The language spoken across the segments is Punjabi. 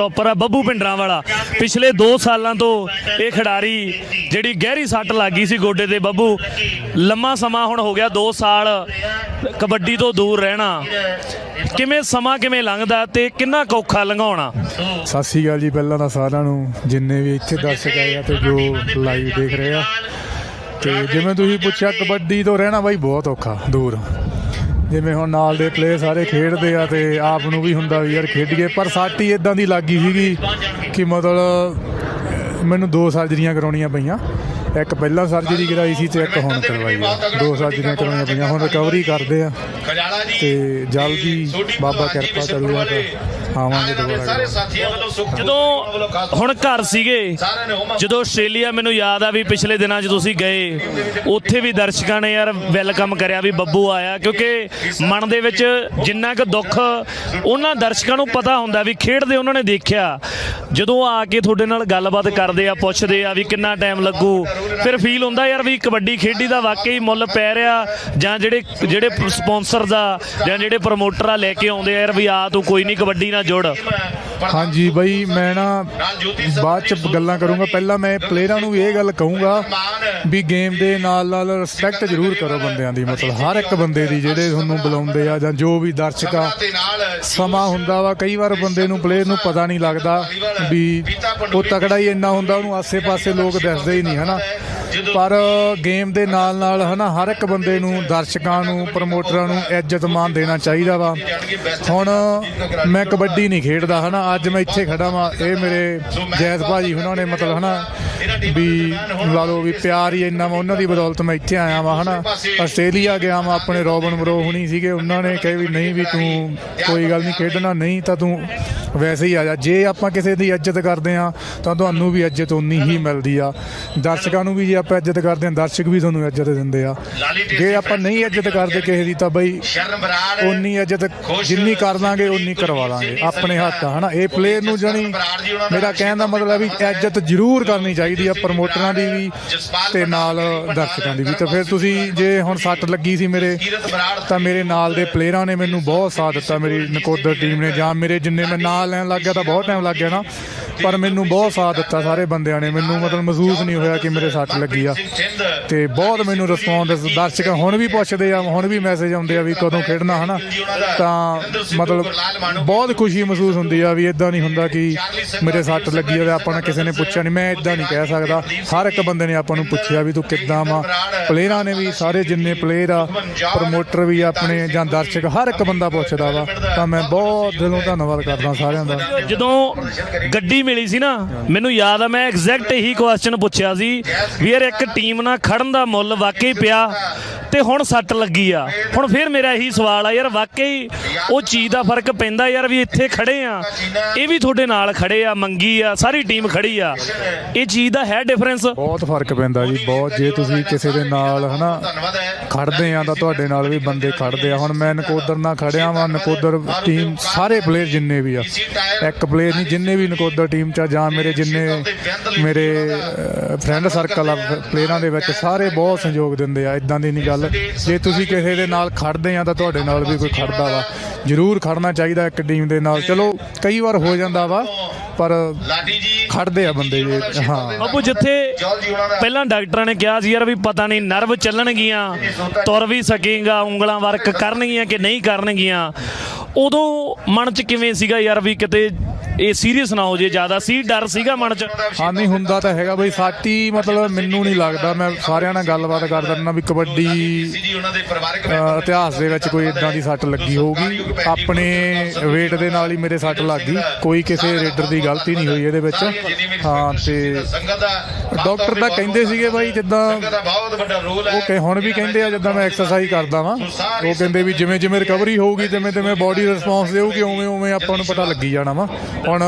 ਟੌਪਰ ਆ ਬੱਬੂ ਪਿੰਡਰਾਂ ਵਾਲਾ। ਪਿਛਲੇ 2 ਸਾਲਾਂ ਤੋਂ ਇਹ ਖਿਡਾਰੀ ਜਿਹੜੀ ਗਹਿਰੀ ਸੱਟ ਲੱਗੀ ਸੀ ਗੋਡੇ ਤੇ ਬੱਬੂ, ਲੰਮਾ ਸਮਾਂ ਹੁਣ ਹੋ ਗਿਆ 2 ਸਾਲ ਕਬੱਡੀ ਤੋਂ ਦੂਰ ਰਹਿਣਾ। ਕਿਵੇਂ ਸਮਾਂ ਕਿਵੇਂ ਲੰਘਦਾ ਤੇ ਕਿੰਨਾ ਕੌਖਾ ਲੰਘਾਉਣਾ? ਸਤਿ ਸ਼੍ਰੀ ਅਕਾਲ ਜੀ ਪਹਿਲਾਂ ਤਾਂ ਸਾਰਿਆਂ ਨੂੰ, ਜਿੰਨੇ ਵੀ ਇੱਥੇ ਦਰਸ਼ਕ ਆਏ ਆ ਤੇ ਜੋ ਲਾਈਵ ਦੇਖ ਰਹੇ ਆ। ਤੇ ਜਿਵੇਂ ਤੁਸੀਂ ਪੁੱਛਿਆ, ਕਬੱਡੀ ਤੋਂ ਰਹਿਣਾ ਬਾਈ ਬਹੁਤ ਔਖਾ, ਦੂਰ। ਜਿਵੇਂ ਹੁਣ ਨਾਲ ਦੇ ਪਲੇਅਰ ਸਾਰੇ ਖੇਡਦੇ ਆ ਤੇ ਆਪ ਨੂੰ ਵੀ ਹੁੰਦਾ ਵੀ ਯਾਰ ਖੇਡੀਏ, ਪਰ ਸਾਟੀ ਇਦਾਂ ਦੀ ਲੱਗੀ ਸੀਗੀ ਕਿ ਮਤਲਬ ਮੈਨੂੰ ਦੋ ਸਰਜਰੀਆਂ ਕਰਾਉਣੀਆਂ ਪਈਆਂ। ਇੱਕ ਪਹਿਲਾਂ ਸਰਜਰੀ ਕਰਾਈ ਸੀ ਤੇ ਇੱਕ ਹੁਣ ਕਰਵਾਈ ਦੋ ਸਰਜਰੀਆਂ ਕਰਾਉਣੀਆਂ ਪਈਆਂ। ਹੁਣ ਰਿਕਵਰੀ ਕਰਦੇ ਆ। ਖਜਾਲਾ ਤੇ ਜਲਦੀ ਬਾਬਾ ਕਿਰਪਾ ਕਰਿਆ ਆਵਾਂਗੇ ਦੁਬਾਰਾ ਸਾਰੇ ਸਾਥੀਆਂ ਵੱਲੋਂ ਸੁੱਖ ਜਦੋਂ ਹੁਣ ਘਰ ਸੀਗੇ ਜਦੋਂ ਆਸਟ੍ਰੇਲੀਆ ਮੈਨੂੰ ਯਾਦ ਆ ਵੀ ਪਿਛਲੇ ਦਿਨਾਂ 'ਚ ਤੁਸੀਂ ਗਏ ਉੱਥੇ ਵੀ ਦਰਸ਼ਕਾਂ ਨੇ ਯਾਰ ਵੈਲਕਮ ਕਰਿਆ ਵੀ ਬੱਬੂ ਆਇਆ ਕਿਉਂਕਿ ਮਨ ਦੇ ਵਿੱਚ ਜਿੰਨਾ ਕੁ ਦੁੱਖ ਉਹਨਾਂ ਦਰਸ਼ਕਾਂ ਨੂੰ ਪਤਾ ਹੁੰਦਾ ਵੀ ਖੇਡਦੇ ਉਹਨਾਂ ਨੇ ਦੇਖਿਆ। ਜਦੋਂ ਆ ਕੇ ਤੁਹਾਡੇ ਨਾਲ ਗੱਲਬਾਤ ਕਰਦੇ ਆ, ਪੁੱਛਦੇ ਆ ਵੀ ਕਿੰਨਾ ਟਾਈਮ ਲੱਗੂ, ਫਿਰ ਫੀਲ ਹੁੰਦਾ ਯਾਰ ਵੀ ਕਬੱਡੀ ਖੇਡੀ ਦਾ ਵਾਕਈ ਮੁੱਲ ਪੈ ਰਿਹਾ, ਜਾਂ ਜਿਹੜੇ ਜਿਹੜੇ ਸਪਾਂਸਰ ਦਾ ਜਾਂ ਜਿਹੜੇ ਪ੍ਰਮੋਟਰ ਆ ਲੈ ਕੇ ਆਉਂਦੇ ਆ ਯਾਰ ਵੀ ਆ ਤੂੰ ਕੋਈ ਨਹੀਂ ਕਬੱਡੀ ਨਾਲ ਜੁੜ। ਹਾਂਜੀ ਬਾਈ, ਮੈਂ ਨਾ ਬਾਅਦ ਚ ਗੱਲਾਂ ਕਰੂੰਗਾ। ਪਹਿਲਾਂ ਮੈਂ ਪਲੇਅਰਾਂ ਨੂੰ ਇਹ ਗੱਲ ਕਹੂੰਗਾ ਵੀ ਗੇਮ ਦੇ ਨਾਲ ਨਾਲ ਰਿਸਪੈਕਟ ਜ਼ਰੂਰ ਕਰੋ ਬੰਦਿਆਂ ਦੀ। ਮਤਲਬ ਹਰ ਇੱਕ ਬੰਦੇ ਦੀ, ਜਿਹੜੇ ਤੁਹਾਨੂੰ ਬੁਲਾਉਂਦੇ ਆ ਜਾਂ ਜੋ ਵੀ ਦਰਸ਼ਕ ਆ ਸਮਾਂ ਹੁੰਦਾ ਵਾ, ਕਈ ਵਾਰ ਬੰਦੇ ਨੂੰ ਪਲੇਅਰ ਨੂੰ ਪਤਾ ਨਹੀਂ ਲੱਗਦਾ। ਵੀ ਉਹ ਤਕੜਾ ਹੀ ਇੰਨਾ ਹੁੰਦਾ, ਉਹਨੂੰ ਆਸੇ-ਪਾਸੇ ਲੋਕ ਦੱਸਦੇ ਹੀ ਨਹੀਂ, ਹਨਾ? ਪਰ ਗੇਮ ਦੇ ਨਾਲ ਨਾਲ ਹਨਾ, ਹਰ ਇੱਕ ਬੰਦੇ ਨੂੰ, ਦਰਸ਼ਕਾਂ ਨੂੰ, ਪ੍ਰਮੋਟਰਾਂ ਨੂੰ ਇੱਜ਼ਤ ਮਾਨ ਦੇਣਾ ਚਾਹੀਦਾ ਵਾ। ਹੁਣ ਮੈਂ ਕਬੱਡੀ ਨਹੀਂ ਖੇਡਦਾ, ਹਨਾ? ਅੱਜ ਮੈਂ ਇੱਥੇ ਖੜਾ ਵਾਂ, ਇਹ ਮੇਰੇ ਜੈਸ ਭਾਜੀ ਉਹਨਾਂ ਨੇ ਮਤਲਬ, ਹਨਾ, ਵੀ ਲਾ ਲਓ ਵੀ ਪਿਆਰ ਹੀ ਇੰਨਾ ਵਾ, ਉਹਨਾਂ ਦੀ ਬਦੌਲਤ ਮੈਂ ਇੱਥੇ ਆਇਆ ਵਾਂ, ਹਨਾ? ਆਸਟ੍ਰੇਲੀਆ ਗਿਆ ਵਾਂ, ਆਪਣੇ ਰੋਬਨ ਮਰੋ ਹੁਣੀ ਸੀਗੇ, ਉਹਨਾਂ ਨੇ ਕਹੇ ਵੀ ਨਹੀਂ ਵੀ ਤੂੰ ਕੋਈ ਗੱਲ ਨਹੀਂ, ਖੇਡਣਾ ਨਹੀਂ ਤਾਂ ਤੂੰ ਵੈਸੇ ਹੀ ਆ ਜਾ। ਜੇ ਆਪਾਂ ਕਿਸੇ ਦੀ ਇੱਜ਼ਤ ਕਰਦੇ ਆ ਤਾਂ ਤੁਹਾਨੂੰ ਵੀ ਇੱਜ਼ਤ ਉਨੀ ਹੀ ਮਿਲਦੀ ਆ। ਦਰਸ਼ਕਾਂ ਨੂੰ ਵੀ ਜੇ ਆਪਾਂ ਇੱਜ਼ਤ ਕਰਦੇ ਆ ਦਰਸ਼ਕ ਵੀ ਤੁਹਾਨੂੰ ਇੱਜ਼ਤ ਦਿੰਦੇ ਆ। ਜੇ ਆਪਾਂ ਨਹੀਂ ਇੱਜ਼ਤ ਕਰਦੇ ਕਿਸੇ ਦੀ ਤਾਂ ਬਈ ਉਨੀ ਇੱਜ਼ਤ ਜਿੰਨੀ ਕਰ ਦਾਂਗੇ ਉਨੀ ਕਰਵਾ ਦਾਂਗੇ ਆਪਣੇ ਹੱਥ ਆ ਹਨਾ? ਇਹ ਪਲੇਅਰ ਨੂੰ ਜਣੀ ਮੇਰਾ ਕਹਿਣ ਦਾ ਮਤਲਬ ਹੈ ਵੀ ਇੱਜ਼ਤ ਜ਼ਰੂਰ ਕਰਨੀ ਚਾਹੀਦੀ ਆ ਪ੍ਰਮੋਟਰਾਂ ਦੀ ਵੀ ਤੇ ਨਾਲ ਦਰਸ਼ਕਾਂ ਦੀ ਵੀ। ਤਾਂ ਫਿਰ ਤੁਸੀਂ ਜੇ ਹੁਣ ਸੱਟ ਲੱਗੀ ਸੀ ਮੇਰੇ ਤਾਂ ਮੇਰੇ ਨਾਲ ਦੇ ਪਲੇਅਰਾਂ ਨੇ ਮੈਨੂੰ ਬਹੁਤ ਸਾਥ ਦਿੱਤਾ। ਮੇਰੀ ਨਕੋਦਰ ਟੀਮ ਨੇ ਜਾਂ ਮੇਰੇ ਜਿੰਨੇ ਮੈਂ ਨਾਂ ਲੈਣ ਲੱਗ ਗਿਆ ਤਾਂ ਬਹੁਤ ਟਾਈਮ ਲੱਗ ਗਿਆ ਨਾ, ਪਰ ਮੈਨੂੰ ਬਹੁਤ ਸਾਥ ਦਿੱਤਾ ਸਾਰੇ ਬੰਦਿਆਂ ਨੇ, ਮੈਨੂੰ ਮਤਲਬ ਮਹਿਸੂਸ ਨਹੀਂ ਹੋਇਆ ਕਿ ਮੇਰੇ ਸੱਟ ਲੱਗੀ ਆ। ਸਿੰਘ ਤੇ ਬਹੁਤ ਮੈਨੂੰ ਰਿਸਪੌਂਸ ਦਰਸ਼ਕ ਹੁਣ ਵੀ ਪੁੱਛਦੇ ਆ, ਹੁਣ ਵੀ ਮੈਸੇਜ ਆਉਂਦੇ ਆ ਵੀ ਕਦੋਂ ਖੇਡਣਾ, ਹਨਾ? ਤਾਂ ਮਤਲਬ ਬਹੁਤ ਖੁਸ਼ੀ ਮਹਿਸੂਸ ਹੁੰਦੀ ਆ ਵੀ ਇਦਾਂ ਨਹੀਂ ਹੁੰਦਾ ਕਿ ਮੇਰੇ ਸੱਟ ਲੱਗੀ ਆ ਤੇ ਆਪਾਂ ਨੂੰ ਕਿਸੇ ਨੇ ਪੁੱਛਿਆ ਨਹੀਂ। ਮੈਂ ਇਦਾਂ ਨਹੀਂ ਕਹਿ ਸਕਦਾ। ਹਰ ਇੱਕ ਬੰਦੇ ਨੇ ਆਪਾਂ ਨੂੰ ਪੁੱਛਿਆ ਵੀ ਤੂੰ ਕਿੱਦਾਂ ਵਾ। ਪਲੇਅਰਾਂ ਨੇ ਵੀ, ਸਾਰੇ ਜਿੰਨੇ ਪਲੇਅਰ ਆ ਪ੍ਰਮੋਟਰ ਵੀ ਆਪਣੇ ਜਾਂ ਦਰਸ਼ਕ, ਹਰ ਇੱਕ ਬੰਦਾ ਪੁੱਛਦਾ ਵਾ। ਤਾਂ ਮੈਂ ਬਹੁਤ ਦਿਲੋਂ ਧੰਨਵਾਦ ਕਰਦਾ ਸਾਰਿਆਂ ਦਾ। ਜਦੋਂ ਗੱਡੀ ਮਿਲੀ ਸੀ ਨਾ, ਮੈਨੂੰ ਯਾਦ ਆ, ਮੈਂ ਐਗਜ਼ੈਕਟ ਇਹੀ ਕੁਐਸਚਨ ਪੁੱਛਿਆ ਸੀ ਵੀ ਯਾਰ ਇੱਕ ਟੀਮ ਨਾਲ ਖੜਨ ਦਾ ਮੁੱਲ ਵਾਕਈ ਪਿਆ। ਤੇ ਹੁਣ ਸੱਟ ਲੱਗੀ ਆ। ਹੁਣ ਫਿਰ ਮੇਰਾ ਇਹੀ ਸਵਾਲ ਆ, ਯਾਰ ਵਾਕਈ ਉਹ ਚੀਜ਼ ਦਾ ਫ਼ਰਕ ਪੈਂਦਾ ਯਾਰ ਵੀ ਇੱਥੇ ਖੜੇ ਆ। ਇਹ ਵੀ ਤੁਹਾਡੇ ਨਾਲ ਖੜੇ ਆ, ਮੰਗੀ ਆ, ਸਾਰੀ ਟੀਮ ਖੜੀ ਆ। ਇਹ ਚੀਜ਼ ਦਾ ਹੈ ਡਿਫਰੈਂਸ ਬਹੁਤ ਫ਼ਰਕ ਪੈਂਦਾ ਜੀ, ਬਹੁਤ। ਜੇ ਤੁਸੀਂ ਕਿਸੇ ਦੇ ਨਾਲ, ਹਨਾ ਧੰਨਵਾਦ ਹੈ ਖੜਦੇ ਆ ਤਾਂ ਤੁਹਾਡੇ ਨਾਲ ਵੀ ਬੰਦੇ ਖੜਦੇ ਆ। ਹੁਣ ਮੈਂ ਨਕੋਦਰ ਨਾਲ ਖੜਿਆ ਵਾਂ, ਨਕੋਦਰ ਟੀਮ ਸਾਰੇ ਪਲੇਅਰ ਜਿੰਨੇ ਵੀ ਆ। ਇੱਕ ਪਲੇਅਰ ਨਹੀਂ, ਜਿੰਨੇ ਵੀ ਨਕੋਦਰ ਟੀਮ ਚ ਜਾਂ ਮੇਰੇ ਜਿੰਨੇ, ਮੇਰੇ ਫਰੈਂਡ ਸਰਕਲ ਆ ਪਲੇਅਰਾਂ ਦੇ ਵਿੱਚ ਸਾਰੇ ਬਹੁਤ ਸਹਿਯੋਗ ਦਿੰਦੇ ਆ। ਇਦਾਂ ਦੀ ਨਹੀਂ ਗੱਲ ਜੇ ਤੁਸੀਂ ਕਿਸੇ ਦੇ ਨਾਲ ਖੜਦੇ ਆ ਤਾਂ ਤੁਹਾਡੇ ਨਾਲ ਵੀ ਕੋਈ ਖੜਦਾ ਵਾ। ਜ਼ਰੂਰ ਖੜਨਾ ਚਾਹੀਦਾ ਇੱਕ ਟੀਮ ਦੇ ਨਾਲ। ਚਲੋ, ਕਈ ਵਾਰ ਹੋ ਜਾਂਦਾ ਵਾ, ਪਰ ਖੜਦੇ ਆ ਬੰਦੇ ਜੀ ਹਾਂ। ਬਾਬੂ, ਜਿੱਥੇ ਪਹਿਲਾਂ ਡਾਕਟਰਾਂ ਨੇ ਕਿਹਾ ਸੀ ਯਾਰ ਵੀ ਪਤਾ ਨਹੀਂ ਨਰਵ ਚੱਲਣਗੀਆਂ, ਤੁਰ ਵੀ ਸਕੇਗਾ, ਉਂਗਲਾਂ ਵਰਕ ਕਰਨਗੀਆਂ ਕਿ ਨਹੀਂ ਕਰਨਗੀਆਂ। ਉਦੋਂ ਮਨ 'ਚ ਕਿਵੇਂ ਸੀਗਾ ਯਾਰ ਵੀ ਕਿਤੇ ਇਹ ਸੀਰੀਅਸ ਨਾ ਹੋ ਜੇ ਜ਼ਿਆਦਾ। ਸੀ ਡਰ ਸੀਗਾ ਮਨ 'ਚ। ਹਾਂ, ਨਹੀਂ ਹੁੰਦਾ ਤਾਂ ਹੈਗਾ ਬਈ ਸਾਟੀ ਮਤਲਬ ਮੈਨੂੰ ਨਹੀਂ ਲੱਗਦਾ। ਮੈਂ ਸਾਰਿਆਂ ਨਾਲ ਗੱਲਬਾਤ ਕਰਦਾ ਰਹਿਣਾ ਵੀ ਕਬੱਡੀ ਇਤਿਹਾਸ ਦੇ ਵਿੱਚ ਕੋਈ ਇਦਾਂ ਦੀ ਸੱਟ ਲੱਗੀ ਹੋਊਗੀ। ਆਪਣੇ weight ਦੇ ਨਾਲ ਹੀ ਮੇਰੇ ਸੱਟ ਲੱਗ ਗਈ। ਕੋਈ ਕਿਸੇ ਰੇਡਰ ਦੀ ਗਲਤੀ ਨਹੀਂ ਹੋਈ ਇਹਦੇ ਵਿੱਚ। ਹਾਂ, ਤੇ ਡਾਕਟਰ ਤਾਂ ਕਹਿੰਦੇ ਸੀਗੇ ਬਾਈ, ਜਿੱਦਾਂ ਉਹ ਕਹੇ ਹੁਣ ਵੀ ਕਹਿੰਦੇ ਆ, ਜਿੱਦਾਂ ਮੈਂ ਐਕਸਰਸਾਈਜ਼ ਕਰਦਾ ਵਾਂ। ਉਹ ਕਹਿੰਦੇ ਵੀ ਜਿਵੇਂ ਜਿਵੇਂ ਰਿਕਵਰੀ ਹੋਊਗੀ ਜਿਵੇਂ ਜਿਵੇਂ ਬਾਡੀ ਰਿਸਪੌਂਸ ਦੇਊਗੀ ਉਵੇਂ ਉਵੇਂ ਆਪਾਂ ਨੂੰ ਪਤਾ ਲੱਗੀ ਜਾਣਾ ਵਾ। ਹੁਣ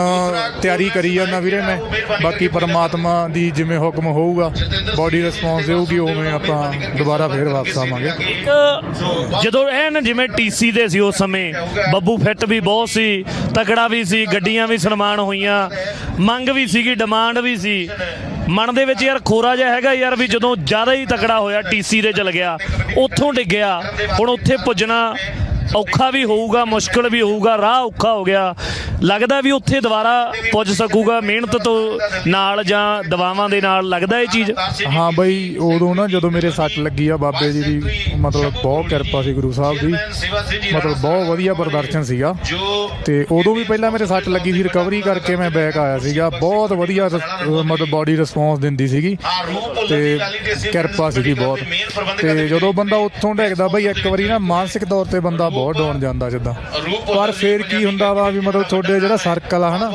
ਤਿਆਰੀ ਕਰੀ ਜਾਂਦਾ ਵੀਰੇ ਮੈਂ। ਬਾਕੀ ਪਰਮਾਤਮਾ ਦੀ ਜਿਵੇਂ ਹੁਕਮ ਹੋਊਗਾ ਬਾਡੀ ਰਿਸਪੌਂਸ ਦੇਊਗੀ, ਉਵੇਂ ਆਪਾਂ ਦੁਬਾਰਾ ਫੇਰ ਵਾਪਸ ਆਵਾਂਗੇ। ਇੱਕ ਜਦੋਂ ਐਨ ਜਿਵੇਂ ਟੀਸੀ ਦੇ ਸੀ ਉਸ ਸਮੇਂ, ਬੱਬੂ ਫਿੱਟ ਵੀ ਬਹੁਤ ਸੀ, ਤਕੜਾ ਵੀ ਸੀ, ਗੱਡੀਆਂ ਵੀ ਸਨਮਾਨ ਹੋਈਆਂ, ਮੰਗ ਵੀ ਸੀਗੀ ਡਿਮਾਂਡ ਵੀ ਸੀ। ਮਨ ਦੇ ਵਿੱਚ ਯਾਰ ਖੋਰਾ ਜਿਹਾ ਹੈਗਾ ਯਾਰ ਵੀ ਜਦੋਂ ਜ਼ਿਆਦਾ ਹੀ ਤਕੜਾ ਹੋਇਆ ਟੀਸੀ ਦੇ ਚਲ ਗਿਆ, ਉੱਥੋਂ ਡਿੱਗਿਆ, ਹੁਣ ਉੱਥੇ ਪੁੱਜਣਾ ਔਖਾ ਵੀ ਹੋਊਗਾ, ਮੁਸ਼ਕਲ ਵੀ ਹੋਊਗਾ, ਰਾਹ ਔਖਾ ਹੋ ਗਿਆ। ਲੱਗਦਾ ਵੀ ਉੱਥੇ ਦੁਬਾਰਾ ਪੁੱਜ ਸਕੂਗਾ, ਮਿਹਨਤ ਤੋਂ ਨਾਲ ਜਾਂ ਦਵਾਵਾਂ ਦੇ ਨਾਲ, ਲੱਗਦਾ ਇਹ ਚੀਜ਼? ਹਾਂ ਬਈ, ਉਦੋਂ ਨਾ ਜਦੋਂ ਮੇਰੇ ਸੱਟ ਲੱਗੀ ਆ ਬਾਬੇ ਜੀ ਦੀ, ਮਤਲਬ ਬਹੁਤ ਕਿਰਪਾ ਸੀ ਗੁਰੂ ਸਾਹਿਬ ਦੀ। ਮਤਲਬ ਬਹੁਤ ਵਧੀਆ ਪ੍ਰਦਰਸ਼ਨ ਸੀਗਾ। ਜੋ ਤੇ ਉਦੋਂ ਵੀ ਪਹਿਲਾਂ ਮੇਰੇ ਸੱਟ ਲੱਗੀ ਸੀ ਰਿਕਵਰੀ ਕਰਕੇ ਮੈਂ ਬੈਕ ਆਇਆ ਸੀਗਾ। ਬਹੁਤ ਵਧੀਆ ਮਤਲਬ ਬਾਡੀ ਰਿਸਪੌਂਸ ਦਿੰਦੀ ਸੀਗੀ। ਤੇ ਕਿਰਪਾ ਸੀਗੀ ਬਹੁਤ। ਤੇ ਜਦੋਂ ਬੰਦਾ ਉੱਥੋਂ ਡਿੱਗਦਾ, ਬਈ ਇੱਕ ਵਾਰੀ ਨਾ ਮਾਨਸਿਕ ਤੌਰ ਤੇ ਬੰਦਾ ਬਹੁਤ ਡਾਊਨ ਜਾਂਦਾ ਜਿੱਦਾਂ। ਪਰ ਫੇਰ ਕੀ ਹੁੰਦਾ ਵਾ ਵੀ ਮਤਲਬ ਤੁਹਾਡੇ ਜਿਹੜਾ ਸਰਕਲ ਆ ਹਨਾ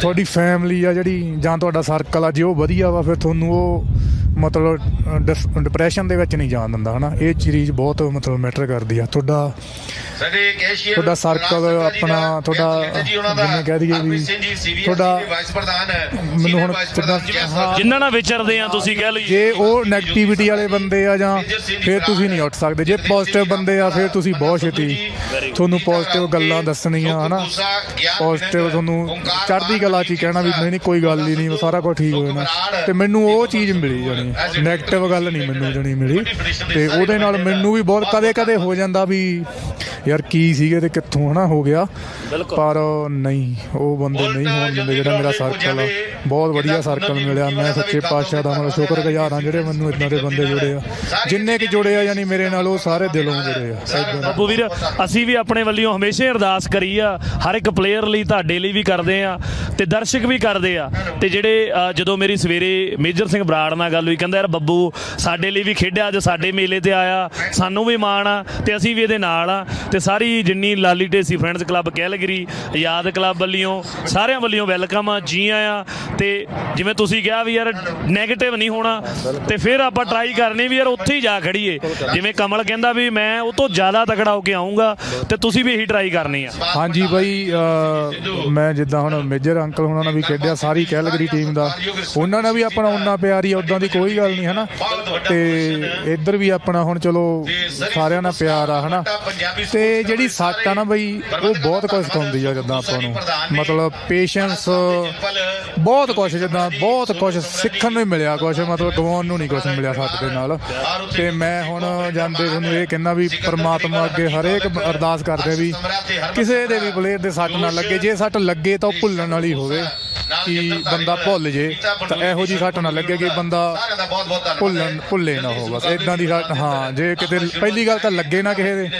ਤੁਹਾਡੀ ਫੈਮਿਲੀ ਆ ਜਿਹੜੀ ਜਾਂ ਤੁਹਾਡਾ ਸਰਕਲ ਆ ਜੇ ਉਹ ਵਧੀਆ ਵਾ ਫਿਰ ਤੁਹਾਨੂੰ ਉਹ ਮਤਲਬ ਡਿਪਰੈਸ਼ਨ ਦੇ ਵਿੱਚ ਨਹੀਂ ਜਾਣ ਦਿੰਦਾ ਹਨਾ? ਇਹ ਚੀਜ਼ ਬਹੁਤ ਮਤਲਬ ਮੈਟਰ ਕਰਦੀ ਆ। ਤੁਹਾਡਾ ਸਾਡੇ ਕੈਸ਼ੀਅਰ ਤੁਹਾਡਾ ਸਰਕਲ ਆਪਣਾ ਤੁਹਾਡਾ ਜਿਵੇਂ ਕਹਿ ਦਈਏ ਵੀ ਤੁਹਾਡਾ ਵਾਈਸ ਪ੍ਰਧਾਨ ਮੈਨੂੰ ਹੁਣ ਹਾਂ ਜਿਨ੍ਹਾਂ ਨਾਲ ਵਿਚਰਦੇ ਆ ਤੁਸੀਂ ਕਹਿ ਲਈਏ ਜੇ। ਉਹ 네ਗੇਟਿਵਿਟੀ ਵਾਲੇ ਬੰਦੇ ਆ ਜਾਂ ਫਿਰ ਤੁਸੀਂ ਨਹੀਂ ਉੱਠ ਸਕਦੇ। ਜੇ ਪੋਜ਼ਿਟਿਵ ਬੰਦੇ ਆ ਫਿਰ ਤੁਸੀਂ ਬਹੁਤ ਛੇਤੀ ਤੁਹਾਨੂੰ ਪੋਜ਼ਿਟਿਵ ਗੱਲਾਂ ਦੱਸਣੀਆਂ ਹਨਾ? ਪੋਜ਼ਿਟਿਵ ਤੁਹਾਨੂੰ ਚੜ੍ਹਦੀ ਕਲਾ ਚ ਹੀ ਕਹਿਣਾ ਵੀ ਨਹੀਂ ਨਹੀਂ ਕੋਈ ਗੱਲ ਹੀ ਨਹੀਂ ਸਾਰਾ ਕੁਝ ਠੀਕ ਹੋ ਜਾਣਾ। ਤੇ ਮੈਨੂੰ ਉਹ ਚੀਜ਼ ਮਿਲੀ ਜਾਣੀ। 네ਗੇਟਿਵ ਗੱਲ ਨਹੀਂ ਮੈਨੂੰ ਜਣੀ ਮਿਲੀ। ਤੇ ਉਹਦੇ ਨਾਲ ਮੈਨੂੰ ਵੀ ਬਹੁਤ ਕਦੇ ਕਦੇ ਹੋ ਜਾਂਦਾ ਵੀ ਯਾਰ ਕੀ ਸੀਗੇ ਤੇ ਕਿੱਥੋਂ ਹਨਾ ਹੋ ਗਿਆ। ਪਰ ਨਹੀਂ ਉਹ ਬੰਦੇ ਨਹੀਂ ਹੋਣ ਦਿੰਦੇ ਜਿਹੜਾ ਮੇਰਾ ਸਰਕਲ ਆ। ਬਹੁਤ ਵਧੀਆ ਸਰਕਲ ਮਿਲਿਆ ਮੈਂ ਸੱਚੇ ਪਾਤਸ਼ਾਹ ਦਾ ਮਤਲਬ ਸ਼ੁਕਰਗੁਜ਼ਾਰ ਹਾਂ ਜਿਹੜੇ ਮੈਨੂੰ ਇਦਾਂ ਦੇ ਬੰਦੇ ਜੁੜੇ ਆ। ਜਿੰਨੇ ਕਿ ਜੁੜੇ ਆ ਯਾਨੀ ਮੇਰੇ ਨਾਲ ਉਹ ਸਾਰੇ ਦਿਲੋਂ ਜੁੜੇ ਆ। ਬੱਬੂ ਵੀਰ ਅਸੀਂ ਵੀ ਆਪਣੇ ਵੱਲੋਂ ਹਮੇਸ਼ਾ ਅਰਦਾਸ ਕਰੀ ਆ ਹਰ ਇੱਕ ਪਲੇਅਰ ਲਈ ਤੁਹਾਡੇ ਲਈ ਵੀ ਕਰਦੇ ਆ ਤੇ ਦਰਸ਼ਕ ਵੀ ਕਰਦੇ ਆ। ਤੇ ਜਿਹੜੇ ਜਦੋਂ ਮੇਰੀ ਸਵੇਰੇ ਮੇਜਰ ਸਿੰਘ ਬਰਾੜ ਨਾਲ ਗੱਲ ਹੋਈ ਕਹਿੰਦਾ ਯਾਰ ਬੱਬੂ ਸਾਡੇ ਲਈ ਵੀ ਖੇਡਿਆ ਅੱਜ ਸਾਡੇ ਮੇਲੇ ਤੇ ਆਇਆ ਸਾਨੂੰ ਵੀ ਮਾਣ ਆ ਤੇ ਅਸੀਂ ਵੀ ਇਹਦੇ ਨਾਲ ਆ। ਤੇ ਸਾਰੀ ਜਿੰਨੀ Lali Dhesi friends club Calgary Azad club ਵੱਲੋਂ ਸਾਰਿਆਂ ਵੱਲੋਂ ਵੈਲਕਮ ਆ ਜੀ ਆਇਆਂ ਤੇ ਜਿਵੇਂ ਤੁਸੀਂ ਕਿਹਾ ਵੀ ਯਾਰ 네ਗੇਟਿਵ ਨਹੀਂ ਹੋਣਾ, ਤੇ ਫਿਰ ਆਪਾਂ ਟਰਾਈ ਕਰਨੀ ਵੀ ਯਾਰ ਉੱਥੇ ਹੀ ਜਾ ਖੜੀਏ। ਜਿਵੇਂ ਕਮਲ ਕਹਿੰਦਾ ਵੀ ਮੈਂ ਉਹ ਤੋਂ ਜ਼ਿਆਦਾ ਤਕੜਾ ਹੋ ਕੇ ਆਉਂਗਾ ਤੇ ਤੁਸੀਂ ਵੀ ਇਹੀ ਟਰਾਈ ਕਰਨੀ ਆ। ਹਾਂਜੀ ਬਾਈ ਮੈਂ ਜਿੱਦਾਂ ਹੁਣ ਮੇਜਰ ਅੰਕਲ ਉਹਨਾਂ ਨਾਲ ਵੀ ਖੇਡਿਆ, ਸਾਰੀ ਕੈਲਗਰੀ ਟੀਮ ਦਾ। ਉਹਨਾਂ ਨਾਲ ਵੀ ਆਪਣਾ ਉਹਨਾਂ ਪਿਆਰ ਹੀ ਉਦਾਂ ਦੀ ਕੋਈ ਗੱਲ ਨਹੀਂ, ਹਨਾ? ਤੇ ਇੱਧਰ ਵੀ ਆਪਣਾ ਹੁਣ ਚਲੋ, ਸਾਰਿਆਂ ਨਾਲ ਪਿਆਰ ਆ, ਹਨਾ? ਤੇ ਜਿਹੜੀ ਸੱਟ ਆ ਨਾ ਬਈ, ਉਹ ਬਹੁਤ ਕੁਝ ਸਿਖਾਉਂਦੀ ਆ ਜਿੱਦਾਂ ਆਪਾਂ ਨੂੰ। ਮਤਲਬ ਪੇਸ਼ੈਂਸ ਬਹੁਤ ਬਹੁਤ ਕੁਝ ਜਿੱਦਾਂ, ਬਹੁਤ ਕੁਝ ਸਿੱਖਣ ਨੂੰ ਹੀ ਮਿਲਿਆ ਕੁਝ ਮਤਲਬ ਗਵਾਉਣ ਨੂੰ ਨਹੀਂ ਕੁਝ ਮਿਲਿਆ ਸੱਟ ਦੇ ਨਾਲ। ਤੇ ਮੈਂ ਹੁਣ ਜਾਂਦੇ ਤੁਹਾਨੂੰ ਇਹ ਕਹਿੰਦਾ ਵੀ ਪਰਮਾਤਮਾ ਅੱਗੇ ਹਰੇਕ ਅਰਦਾਸ ਕਰਦੇ ਵੀ ਕਿਸੇ ਦੇ ਵੀ ਪਲੇਅਰ ਦੇ ਸੱਟ ਨਾ ਲੱਗੇ, ਜੇ ਸੱਟ ਲੱਗੇ ਤਾਂ ਉਹ ਭੁੱਲਣ ਵਾਲੀ ਹੋਵੇ। ਕਿ ਬੰਦਾ ਭੁੱਲ ਜੇ ਤਾਂ ਇਹੋ ਜੀ ਸੱਟ ਨਾ ਲੱਗੇ ਕਿ ਬੰਦਾ ਭੁੱਲਣ ਭੁੱਲੇ ਨਾ ਹੋ ਬਸ ਇਦਾਂ ਦੀ ਸੱਟ ਹਾਂ ਜੇ ਕਿਤੇ ਪਹਿਲੀ ਗੱਲ ਤਾਂ ਲੱਗੇ ਨਾ ਕਿਸੇ ਦੇ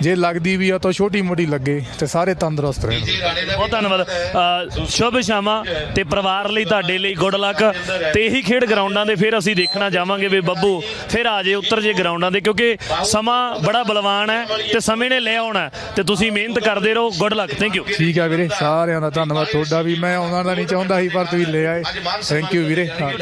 ਜੇ ਲੱਗਦੀ ਵੀ ਆ ਤਾਂ ਛੋਟੀ ਮੋਟੀ ਲੱਗੇ ਤੇ ਸਾਰੇ ਤੰਦਰੁਸਤ ਰਹਿਣ। ਬਹੁਤ ਧੰਨਵਾਦ। ਸ਼ੁਭ ਸ਼ਾਮਾਂ ਤੇ ਪਰਿਵਾਰ ਲਈ ਤੁਹਾਡੇ ਲਈ ਗੁੱਡ ਲੱਕ। ਤੇ ਇਹੀ ਖੇਡ ਗਰਾਊਂਡਾਂ ਦੇ ਫਿਰ ਅਸੀਂ ਦੇਖਣਾ ਜਾਵਾਂਗੇ ਵੀ ਬੱਬੂ ਫਿਰ ਆ ਜੇ ਉੱਤਰ ਜੇ ਗਰਾਊਂਡਾਂ ਦੇ ਕਿਉਂਕਿ ਸਮਾਂ ਬੜਾ ਬਲਵਾਨ ਹੈ ਤੇ ਸਮੇਂ ਨੇ ਲੈ ਆਉਣਾ ਹੈ ਤੇ ਤੁਸੀਂ ਮਿਹਨਤ ਕਰਦੇ ਰਹੋ। Good luck. ਥੈਂਕ ਯੂ ਠੀਕ ਆ ਵੀਰੇ ਸਾਰਿਆਂ ਦਾ ਧੰਨਵਾਦ। ਤੁਹਾਡਾ ਵੀ ਮੈਂ ਉਹਨਾਂ ਦਾ ਨਹੀਂ ਚਾਹੁੰਦਾ ਸੀ ਪਰ ਤੁਸੀਂ ਲੈ ਆਏ। ਥੈਂਕ ਯੂ ਵੀਰੇ। ਹਾਂ